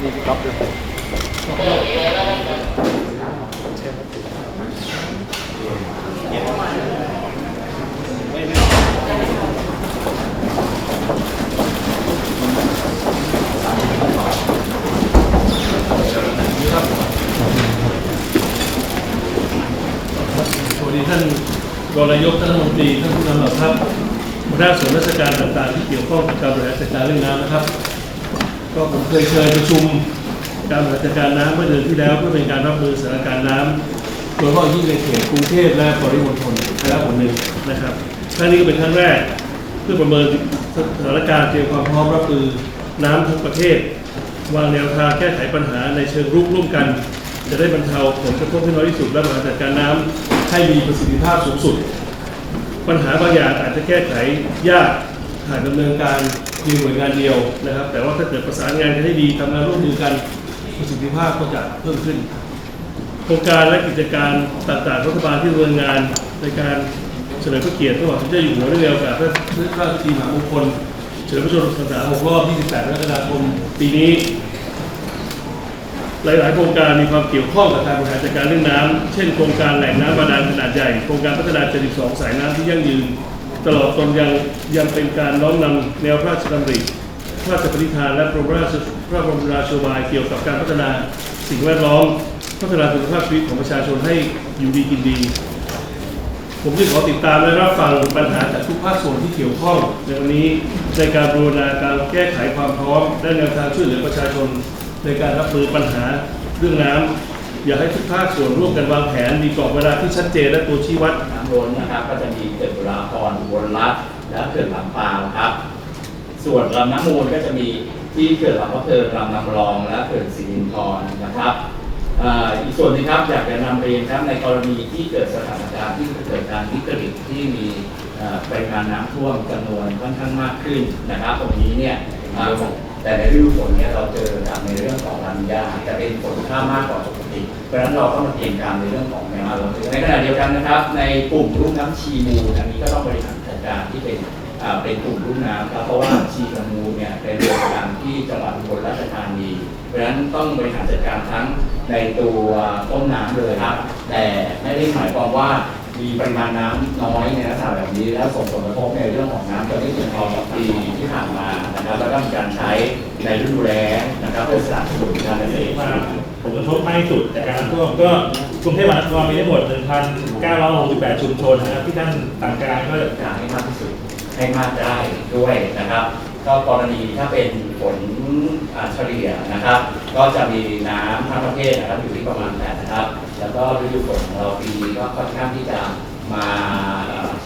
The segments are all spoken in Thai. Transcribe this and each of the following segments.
มีพี่ก๊อฟด้วยสวัสดีท่านรองนายกท่านรัฐมนตรีท่านผู้นำเหล่าทัพหัวหน้าส่วนราชการต่างๆ ที่เกี่ยวข้องกับการบริหารจัดการเรื่องน้ำนะครับ ก็ผมเคยเชิญประชุมการบริหารจัดการน้ำเมื่อเดือนที่แล้วเพื่อเป็นการรับมือสถานการณ์น้ำโดยเฉพาะยิ่งในเขตกรุงเทพและปริมณฑลไปแล้วผลหนึ่งนะครับครั้งนี้ก็เป็นครั้งแรกเพื่อประเมินสถานการณ์เตรียมความพร้อมรับมือน้ำทั้งประเทศ วางแนวทางแก้ไขปัญหาในเชิงรุกร่วมกัน จะได้บรรเทาผลกระทบให้น้อยที่สุดและบริหารจัดการน้ำให้มีประสิทธิภาพสูงสุด ปัญหาบางอย่างอาจจะแก้ไขยากหากดำเนินการ เพีหน่วยงานเดียวนะครับ แต่ว่าถ้าเกิดประสานงานกันให้ดีทำงานร่วมมือกันประสิทธิภาพก็จะเพิ่มขึ้น โครงการและกิจการต่างๆรัฐบาลที่ดำเนินงานในการเฉลิมพระเกียรติพระบาทสมเด็จอยู่หัวเรือโอกาสพระพระราชพิธีมหามงคลเฉลิมพระชนมพรรษา6รอบ 28กรกฎาคมปีนี้ หลาย ๆ โครงการมีความเกี่ยวข้องกับการบริหารจัดการเรื่องน้ำเช่น โครงการแหล่งน้ำบาดาลขนาดใหญ่ โครงการพัฒนา 72 สายน้ำที่ยั่งยืน ตลอดจนยังยังเป็นการน้อมนำแนวพระราชดำริพระราชปณิธานและพระบรมราชพระบรมราชบายเกี่ยวกับการพัฒนาสิ่งแวดล้อม พัฒนาคุณภาพชีวิตของประชาชนให้อยู่ดีกินดี ผมจึงขอติดตามและรับฟังปัญหาจากทุกภาคส่วนที่เกี่ยวข้อง ในวันนี้ในการบูรณาการแก้ไขความพร้อมและแนวทางช่วยเหลือประชาชน ในการรับมือปัญหาเรื่องน้ำ อยากให้ทุกภาคส่วนร่วมกันวางแผน มีกรอบเวลาที่ชัดเจนและตัวชี้วัดน้ำล้นนะครับ ก็จะมีเขื่อนบุราพรอุบลรัฐและเขื่อนลำปาวครับ ส่วนลำน้ำมูลก็จะมีที่เขื่อนลำพะเพิงลำน้ำรองและเขื่อนสิรินธรนะครับอีกส่วนนึงครับอยากจะนำเรียนครับในกรณีที่เกิดสถานการณ์ที่เกิดการวิกฤตที่มีปริมาณน้ำท่วมจำนวนค่อนข้างมากขึ้นนะครับ ตรงนี้เนี่ยแต่ในฤดูฝนเนี่ยเราเจอในเรื่องของลำยาจะเป็นฝนข้ามากกว่า เพราะฉะนั้นเราต้องมาเตรียมการในเรื่องของแนวโน้มในขณะเดียวกันนะครับ ในกลุ่มรุ่มน้ำชีมูลอันนี้ก็ต้องบริหารจัดการที่เป็นเป็นกลุ่มรุ่มน้ำครับเพราะว่าชีกับมูลเนี่ยเป็นโรงงานที่จังหวัดอุบลราชธานีเพราะฉะนั้นต้องบริหารจัดการทั้งในตัวต้นน้ำเลยครับ แต่ไม่ได้หมายความว่า มีปริมาณน้ำน้อยในลักษณะแบบนี้ แล้วส่งผลกระทบในเรื่องของน้ำจะไม่เพียงพอกับปีที่ผ่านมานะครับแล้วก็มีการใช้ในฤดูแล้งนะครับเพื่อสนับสนุนการเกษตรว่าผลกระทบมากที่สุดจากการน้ำท่วมก็กรุงเทพมหานครมีทั้งหมด 1,968 ชุมชนนะครับที่ท่านสั่งการก็การให้มากที่สุดให้มากได้ด้วยนะครับ ก็กรณีถ้าเป็นฝนเฉลี่ยนะครับ ก็จะมีน้ำทั้งประเทศนะครับอยู่ที่ประมาณ8นะครับ แล้วก็ฤดูฝนของเราปีนี้ก็ค่อนข้างที่จะมา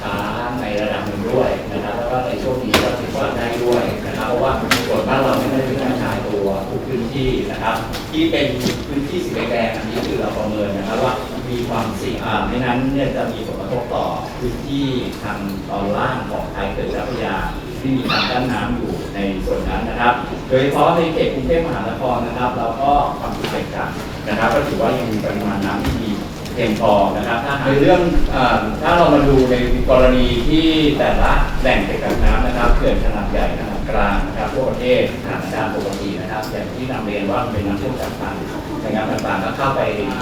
ช้าในระดับหนึ่งด้วยนะครับ แล้วก็ในช่วงนี้ก็ถือว่าได้ด้วยนะครับ เพราะว่าฝนบ้านเราไม่ได้เป็นการชายตัวทุกพื้นที่นะครับ ที่เป็นพื้นที่สีแดงอันนี้คือเราประเมินนะครับว่ามีความเสี่ยงอ่าไม่นั้นเนี่ยจะมีผลกระทบต่อพื้นที่ทางตอนล่างของไทยเกิดจ้าพรยา ที่มีการกั้นน้ำอยู่ในส่วนนั้นนะครับ โดยเฉพาะในเขตกรุงเทพมหานครนะครับ เราก็ความคิดเห็นกันนะครับ ก็ถือว่ายังมีปริมาณน้ำที่มีเพียงพอนะครับถ้าในเรื่องอถ้าเรามาดูในกรณีที่แต่ละแหล่งเก็บกักน้ำนะครับเขื่อนขนาดใหญ่ขนาดกลางนะครับทั่วประเทศขนาดด้านปกตินะครับอย่างที่นำเรียนว่าเป็นน้ำท่วมจากต่างในงานต่างๆก็เข้าไป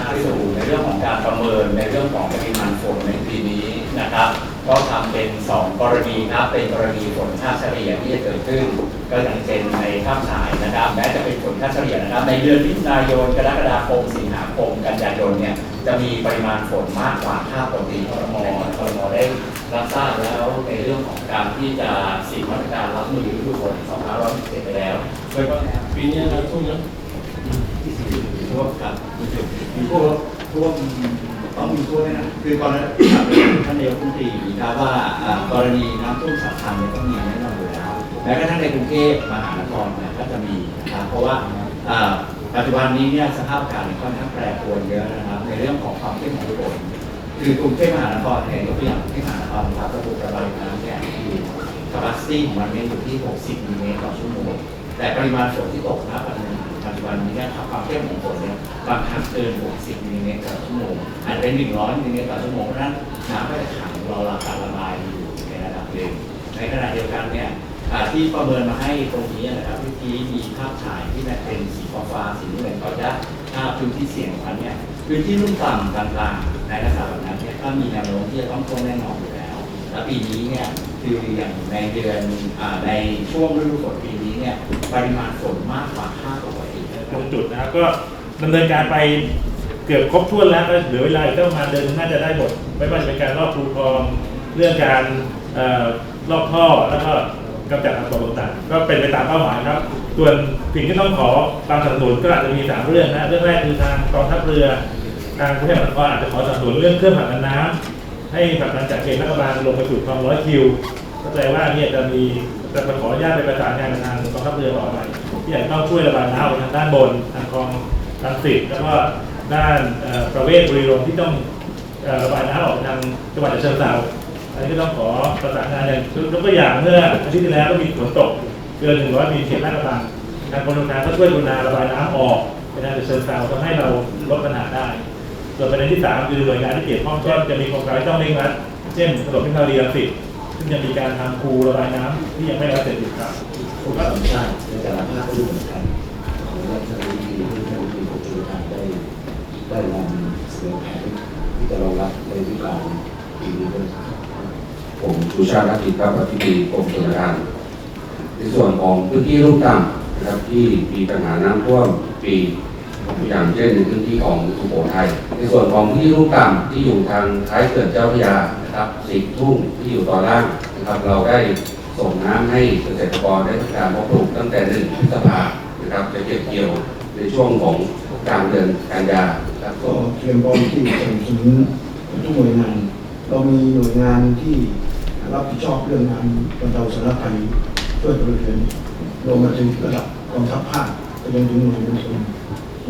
พิสูจน์ในเรื่องของการประเมินในเรื่องของปริมาณฝนในปีนี้นะครับ ก็ทำเป็น 2 กรณีครับเป็นกรณีฝนค่าเฉลี่ยที่จะเกิดขึ้น ก็อย่างเช่นในภาพถ่ายนะครับแม้จะเป็นฝนค่าเฉลี่ยนะครับ ในเดือนมิถุนายนกรกฎาคมสิงหาคมกันยายนเนี่ยจะมีปริมาณฝนมากกว่าค่าปกติคอรมอคอรมอได้รับทราบแล้วในเรื่องของการที่จะสิ่งมาตรการรับมือฤดูฝน2567ไปแล้วโดยก็ปีนี้น้ำท่วมเยอะท่วมครับมีท่วมท่วม ต้องมีท่วมด้วยนะ คือก่อนหน้าท่านนายกรัฐมนตรีนะว่ากรณีน้ำท่วมฉับพลันเนี่ยต้องมีแน่นอนอยู่แล้วแม้กระทั่งในกรุงเทพมหานครเนี่ยก็จะมีนะครับเพราะว่าปัจจุบันนี้เนี่ยสภาพอากาศเนี่ยค่อนข้างแปรปรวนเยอะนะครับ ในเรื่องของความเข้มของฝนคือกรุงเทพมหานครเนี่ยยกตัวอย่างกรุงเทพมหานครนะครับระบบระบายน้ำเนี่ยอยู่ capacity ของมันเนี่ยอยู่ที่ 60มิลลิเมตรต่อชั่วโมงแต่ปริมาณฝนที่ตกณปัจจุบัน จุบันนี้นี่ยครับความเข้มของฝนเนี่ยบางครั้งเกิน 60มิลลิเมตรต่อชั่วโมงอาจเป็น 100มิลลิเมตรต่อชั่วโมงเพราะฉะนั้นน้ำก็จะขังรอรับการระบายอยู่ในระดับหนึ่งในขณะเดียวกันเนี่ยที่ประเมินมาให้ตรงนี้นะครับวิธีมีภาพถ่ายที่เป็นสีฟ้าๆสีน้ำเงินเขาจะภาพื้นที่เสี่ยงของมันเนี่ยพื้นที่ลุ่มต่ำต่างๆในลักษณะแบบนั้นเนี่ยก็มีแนวโน้มที่จะต้องท่วมแน่นอนอยู่แล้ว และปีนี้เนี่ยคืออย่างในเดือนในช่วงฤดูฝนปีนี้เนี่ยปริมาณฝนมากกว่าค่าปก ตรงจุดนะครับ ก็ดำเนินการไปเกือบครบถ้วนแล้วก็เหลือเวลาอีกประมาณเดือนหนึ่งน่าจะได้หมดไม่ว่าจะเป็นการรอบคูคลองเรื่องการรอบท่อแล้วก็กำจัดอัตราต่างๆก็เป็นไปตามเป้าหมายครับ ส่วนสิ่งที่ต้องขอความสนับสนุนก็อาจจะมีสามเรื่องนะเรื่องแรกคือทางกองทัพเรือทางกรุงเทพมหานครอาจจะขอสนับสนุนเรื่องเครื่องผลักดันน้ำให้ผลักดันจากเขตรัฐบาลลงไปสู่คลองร้อยคิวเข้าใจว่าเนี่ยจะมีจะขออนุญาตไปประสานงานกับทางกองทัพเรือต่อไป ที่อยากต้องช่วยระบายน้ำออกทางด้านบนทางคลองรังสิตแล้วก็ด้านประเวศบุรีรัมย์ที่ต้องระบายน้ำออกทางจังหวัดเชิงเทราอันนี้ก็ต้องขอประสานงานอย่างยกตัวอย่างเมื่ออาทิตย์ที่แล้วก็มีฝนตกเกิน100มิลลิเมตรลาดกระบังทางกรมชลประทานก็ช่วยกรุณาระบายน้ำออกไปทางฉะเชิงเทราทำให้เราลดปัญหาได้ ส่วนประเด็นที่สามคือหน่วยงานที่เกี่ยวข้องก็จะมีโครงการต้องเร่งรัดเช่นถนนพิพาวดีรังสิต ซึ่งจะมีการทำคูระบายน้ำที่ยังไม่แล้วเสร็จอยู่ครับผู้สามชาติในแต่ละภาคก็ดูเหมือนกันของรัฐบาลที่ที่ท่านที่ผมจุลทาได้ได้นำเสนอแผนที่จะรองรับในวิการปีนี้ด้วยผมชูชาติรักกิจครับอธิบดีกรมชลประทาน ในส่วนของพื้นที่รุ่มต่ำนะครับที่มีปัญหาน้ำท่วมปี อย่างเช่นในพื้นที่ของสุโขทัยในส่วนของพื้นที่รุ่มต่ำที่อยู่ทางท้ายเขื่อนเจ้าพระยานะครับสิบทุ่งที่อยู่ตอนล่างนะครับเราได้ส่งน้ำให้เกษตรกรได้ทำการเพาะปลูกตั้งแต่หนึ่งพฤษภานะครับจะเก็บเกี่ยวในช่วงของกลางเดือนกันยาครับก็เตรียมพร้อมที่จะสนับสนุนทุกหน่วยงาน เรามีหน่วยงานที่รับผิดชอบเรื่องงานบรรเทาสาธารณภัยช่วยพลเรือนรวมมาถึงระดับกองทัพภาคไปจนถึงหน่วยงานชน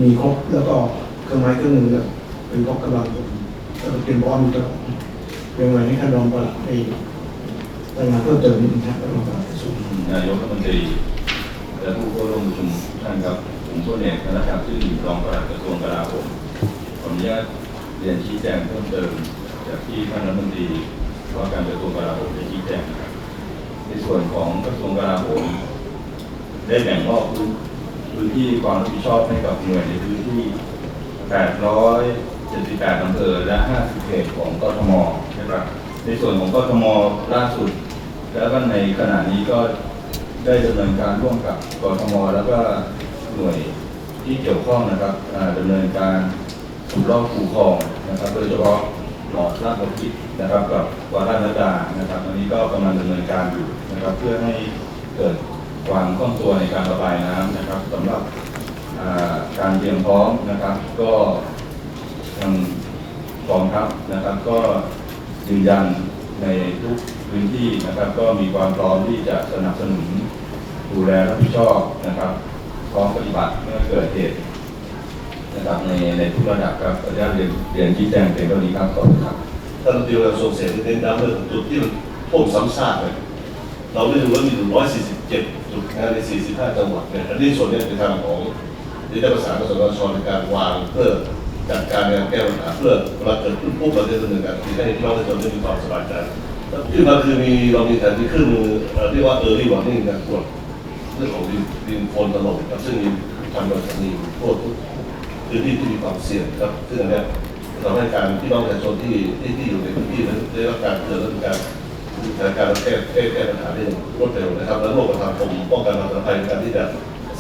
มีครบแล้วก็เครื่องไม้เครื่องมือเนี่ยเป็นพกกำลังแล้วก็เตียมพร้อลอดเป็นไงให้ท่านรองประหลัดได้รายงานเพิ่มเติมนิดนึงครับรองประหลัดกระทรวงนายกรัฐมนตรีและผู้เข้าร่วมประชุมท่านครับผมพลเอกธนศักดิ์ชื่นรองปลัดกระทรวงกลาโหมขออนุญาตเรียนชี้แจงเพิ่มเติมจากที่ท่านรัฐมนตรีว่าการกระทรวงกลาโหมได้ชี้แจงในส่วนของกระทรวงกลาโหมได้แบ่งมอบ พื้นที่ความรับผิดชอบให้กับหน่วยในพื้นที่ 878อำเภอและ 50เขตของกทมนะครับ ในส่วนของกทมล่าสุด แล้วก็ในขณะนี้ก็ได้ดำเนินการร่วมกับกทม แล้วก็หน่วยที่เกี่ยวข้องนะครับอ่าดำเนินการขุดลอกคูคลองนะครับ โดยเฉพาะหลอดลาดบพิษนะครับ กับวารานาดานะครับอันนี้ก็กำลังดำเนินการอยู่นะครับ เพื่อให้เกิด วามคล่องตัวในการระบายน้ำนะครับสำหรับการเตรียมพร้อมนะครับ ก็ทางกองทัพนะครับ ก็ยืนยันในทุกพื้นที่นะครับ ก็มีความพร้อมที่จะสนับสนุนดูแลรับผิดชอบนะครับพร้อมปฏิบัติเมื่อเกิดเหตุนะครับในในทุกระดับครับขออนุญาตเรียนเรียนชี้แจงเพียงเท่านี้ครับขอบคุณครับท่านตรีกระทรวงเกษตรเน้นย้ำเรื่องจุดที่มันท่วมซ้ำซากเลยเราได้ดูว่ามีอยู่147จุด นใน 45 จังหวัดเนี่ยอันนี้ส่วนเนี้เป็นทางของที่ได้ประสานกับสนชในการวางเพื่อจัดการในการแก้ปัญหาเพื่อเวลาเกิดขึ้นปุ๊บเราจะดำเนินการที่ให้พี่น้องประชาชนได้มีความสบายใจแล้วที่มาคือมีเรามีแผนที่ขึ้นมือเอ่อเรียกว่า early warning การตรวจเรื่องของดินดินโคลนถล่มครับซึ่งมีทางโดยสถานีทั่วทุกพื้นที่ที่มีความเสี่ยงครับซึ่งอันเนี้ยทำให้การพี่น้องประชาชนที่ที่อยู่ในพื้นที่นั้นได้รับการเตือนและการ สถานการณ์แก้แก้แก้ปัญหาได้อย่างรวดเร็วนะครับ และร่วมกับทางกรมป้องกันและบรรเทาภัยในการที่จะ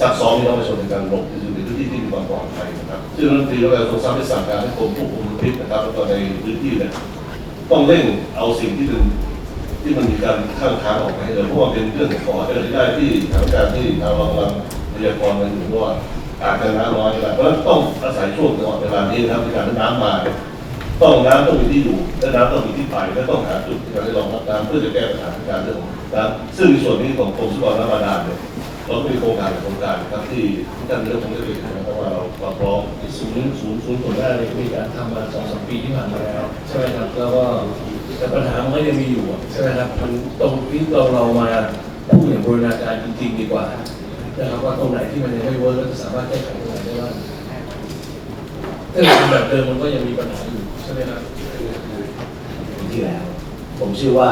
ซักซ้อมพี่น้องประชาชนในการหลบอยู่ในพื้นที่ที่มีความปลอดภัยนะครับซึ่งรัฐมนตรีและกระทรวงทรัพย์ได้สั่งการให้กรมควบคุมมลพิษนะครับแล้วก็ในพื้นที่เนี่ยต้องเร่งเอาสิ่งที่เป็นที่มันมีการข้างค้างออกไปเลยเพราะว่าเป็นเรื่องของอะไรได้ที่สถานการณ์ที่ทางเรากำลังพยากรณ์กันอยู่ว่าอาจจะน้ำน้อยก็ได้เพราะฉะนั้นต้องอาศัยช่วงจังหวะเวลานี้นะครับในการที่น้ำมา ต้องน้ำต้องมีที่อยู่และน้ำต้องมีที่ไปและต้องหาจุดในการที่รองรับน้ำเพื่อจะแก้ปัญหาการเรื่องของน้ำซึ่งในส่วนนี้ของกรมทรัพยากรน้ำบาดาลเนี่ยเราก็มีโครงการโครงการครับที่ท่านนายกคงได้เรียนนะครับว่าเราเราพร้อมศูนย์ศูนย์ศูนย์ส่วนแรกเนี่ยมีการทำมาสองสามปีที่ผ่านมาแล้วใช่ไหมครับแล้วก็แต่ปัญหามันก็ยังมีอยู่ใช่ไหมครับมันตรงที่เราเรามาพูดอย่างบูรณาการจริงๆดีกว่านะครับว่าตรงไหนที่มันยังไม่เวิร์กแล้วจะสามารถแก้ไขตรงไหนได้บ้าง ถ้าทำแบบเดิมมันก็ยังมีปัญหาอยู่ใช่ไหมครับปีที่แล้ว ผมเชื่อว่า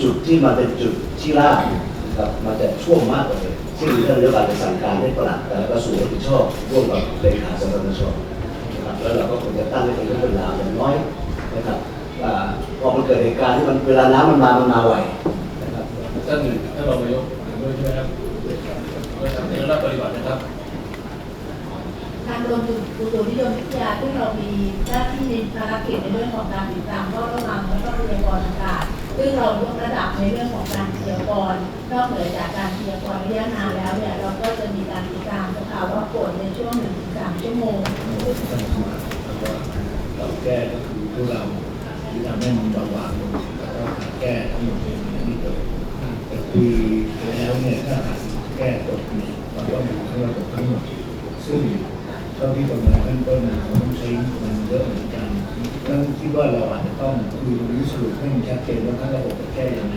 จุดที่มันเป็นจุดที่ราบนะครับมันจะช่วงมากกว่าเลยซึ่งท่านนายกอาจจะสั่งการให้ปลัดแต่ละกระทรวงรับผิดชอบร่วมกับเลขาสปนชนะครับแล้วเราก็คงจะตั้งให้เป็นเรื่องเป็นราวอย่างน้อยนะครับอ่าพอมันเกิดเหตุการณ์ที่มันเวลาน้ำมันมามันมาไวนะครับท่านท่านรองนายกเห็นด้วยใช่ไหมครับด้วยครับในรับปฏิบัตินะครับ ทางกรมอุตุนิยมวิทยาซึ่เรามีหน้าที่ในภารกิจในเรื่องของการติดตามเฝ้าระวังและก็พยากรณ์อากาศซึ่งเรายกระดับในเรื่องของการพยากรณ์นอกเหนือจากการพยากรณ์ระยะนานแล้วเนี่ยเราก็จะมีการติดตามสภาวะฝนในช่วง1-3ชั่วโมงท่ามชิกแล้วก็เราแก้ก็คือพวกเราที่ทำให้มันเบาบางลงแล้วก็หาแก้ทั้งหมดเป็นอย่างนี้เลยแต่คุยแล้วเนี่ยถ้าหากแก้ตกเนี่ยเราต้องดูทั้งระบบทั้งหมดซึ่ง เท่าที่ประเมินขั้นต้นนี่ยเราต้องใช้มันเยอะเหมือนกันดังนั้นคิดว่าเราอาจจะต้องคุยหรือสรุปให้มันชัดเจนว่าทั้งระบบจะแก้ยังไง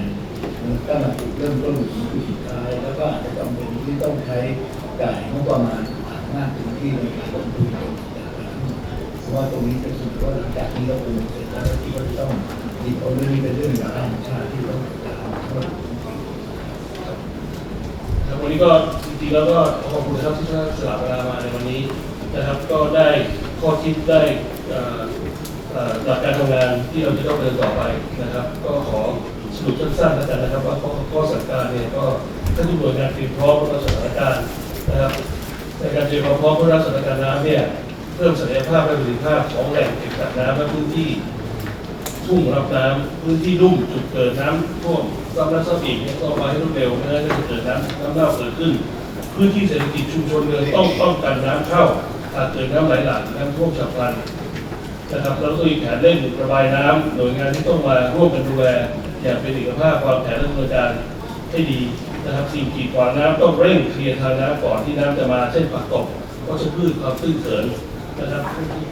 มันตั้งแต่จุดเริ่มต้นถึงจุดสุดท้ายแล้วก็อาจจะจำเป็นที่ต้องใช้จ่ายงบประมาณมากถึงที่ในการลงทุนเพราะว่าตรงนี้เป็นสิ่งที่ว่าหลังจากนี้เราคงเสร็จแล้วที่เราจะต้องหยิบเอาเรื่องนี้เป็นเรื่องของธรรมชาติที่ต้องติดตามเพราะวันนี้ก็จริงๆแล้วก็ขอบคุณนะครับที่ท่านสละเวลามาในวันนี้ นะครับ ก็ได้ข้อคิดได้หลักการทำงานที่เราจะต้องเดินต่อไปนะครับ ก็ขอสรุปสั้นๆแล้วกันนะครับ ว่าข้อข้อสั่งการเนี่ยก็ท่านทุกหน่วยงานเตรียมพร้อมรับสถานการณ์นะครับในการเตรียมความพร้อมรับสถานการณ์น้ำเนี่ยเพิ่มศักยภาพและประสิทธิภาพของแหล่งเก็บกักน้ำและพื้นที่ทุ่งรับน้ำพื้นที่ลุ่มจุดเกิดน้ำท่วมซับน้ำซับอีกเนี่ยก็มาให้รวดเร็วไม่งั้นจะเกิดน้ำน้ำเน่าเกิดขึ้น พื้นที่เศรษฐกิจชุมชนเมืองต้องป้องกันน้ำเข้า หากเกิดน้ำไหลหลากน้ำท่วมฉับพลันนะครับแล้วก็มีแผนเร่งระบายน้ำหน่วยงานที่ต้องมาร่วมกันดูแลอย่างเป็นเอกภาพวางแผนและดำเนินการให้ดีนะครับสิ่งกีดขวางน้ำต้องเร่งเคลียร์ทางน้ำก่อนที่น้ำจะมาเช่นผักตบก็จะพืชความตื้นเขินนะครับ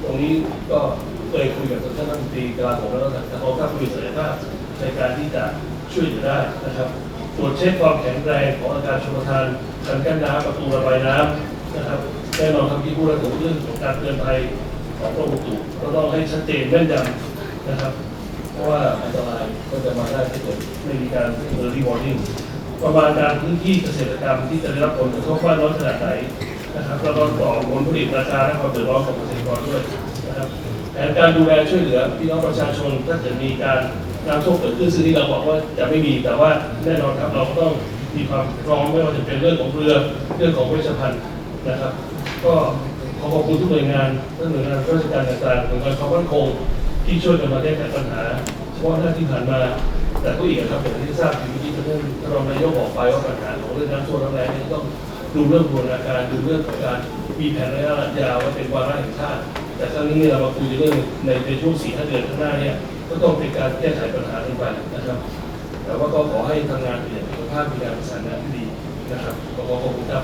ตรงนี้ก็เคยคุยกับท่านรัฐมนตรีกลาโหมแล้วแต่เขาถ้ามีศักยภาพในการที่จะช่วยเหลือได้นะครับตรวจเช็คความแข็งแรงของอาคารชลประทานคันกั้นน้ำประตูระบายน้ำ นะครับแน่นอนครับที่ผู้ระบุเรื่องของการเตือนภัยของกรมอุตุก็ต้องให้ชัดเจนแม่นยำนะครับ เพราะว่าอันตรายก็จะมาได้ถ้าเกิดไม่มีการ early warning ประมาณการพื้นที่เกษตรกรรมที่จะได้รับผลกระทบมากน้อยขนาดไหนนะครับแล้วก็ต่อผลผลิตราคาและความเดือดร้อนของเกษตรกรด้วยนะครับแผนการดูแลช่วยเหลือพี่น้องประชาชนถ้าเกิดมีการน้ำท่วมเกิดขึ้นซึ่งที่เราบอกว่าจะไม่มีแต่ว่าแน่นอนครับเราก็ต้องมีความพร้อมไม่ว่าจะเป็นเรื่องของเรือเรื่องของเวชภัณฑ์ นะครับ ก็ขอขอบคุณทุกหน่วยงานทั้งหน่วยงานราชการต่างๆหน่วยงานความมั่นคงที่ช่วยกันมาแก้ไขปัญหาเฉพาะหน้าที่ผ่านมา แต่ก็อีกนะครับอย่างที่ทราบอยู่ที่ท่านรองนายกบอกไปว่าปัญหาของเรื่องน้ำท่วมน้ำแล้งนี่ต้องดูเรื่องบูรณาการดูเรื่องของการมีแผนระยะยาวว่าเป็นวาระแห่งชาติแต่ครั้งนี้เรามาคุยเรื่องในในช่วงสี่ห้าเดือนข้างหน้าเนี่ยก็ต้องเป็นการแก้ไขปัญหาลงไปนะครับ แต่ว่าก็ขอให้ทำงานอย่างมีคุณภาพมีการประสานงานที่ดีนะครับขอขอบคุณครับ